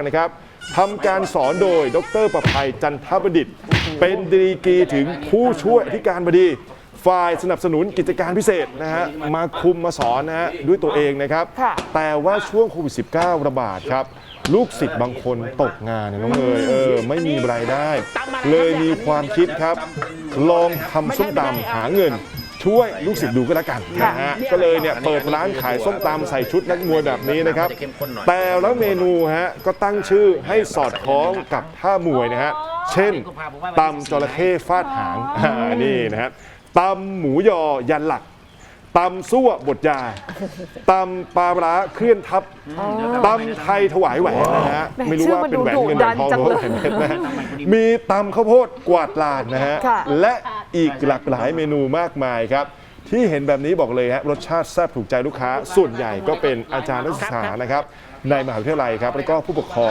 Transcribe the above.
นะครับทำการสอนโดยดรประภัยจันทประดิษฐ์เป็นดีกรีถึงผู้ช่วยอธิการบดี ฝ่ายสนับสนุนกิจการพิเศษนะฮะมาคุมมาสอนนะฮะด้วยตัวเองนะครับค่ะแต่ว่าช่วงโควิด -19 ระบาดครับ ลูกศิษย์บางคนตกงานนะน้องเอ๋ยเออไม่มีรายได้ เลยมีความคิดครับ ลองทำส้มตำหาเงิน ช่วยลูกศิษย์ดูก็แล้วกันนะฮะก็เลยเนี่ยเปิดร้านขายส้มตำใส่ชุดนักมวยแบบนี้นะครับ แต่แล้วเมนูฮะก็ตั้งชื่อให้สอดคล้องกับท่ามวยนะฮะเช่นตำจระเข้ฟาดหางอ่านี่นะฮะตำหมูยอยันหลักตำซั่วบดยาตำปลาร้าเคลื่อนทับตำไทยถวายแหวนนะฮะแหม่ไม่รู้ว่าเป็นแหวนเงินแหวนทองชื่หอรือมันดุดันจังว่าแหวนเพชรเลยนะฮะมีตำข้าวโพดกวาดลานนะฮะค่ะและ อีกหลากหลายเมนูมากมายครับ ที่เห็นแบบนี้บอกเลยฮะรสชาติแซ่บถูกใจลูกค้า ส่วนใหญ่ก็เป็นอาจารย์นักศึกษานะครับในมหาวิทยาลัยครับแล้วก็ผู้ปกครอง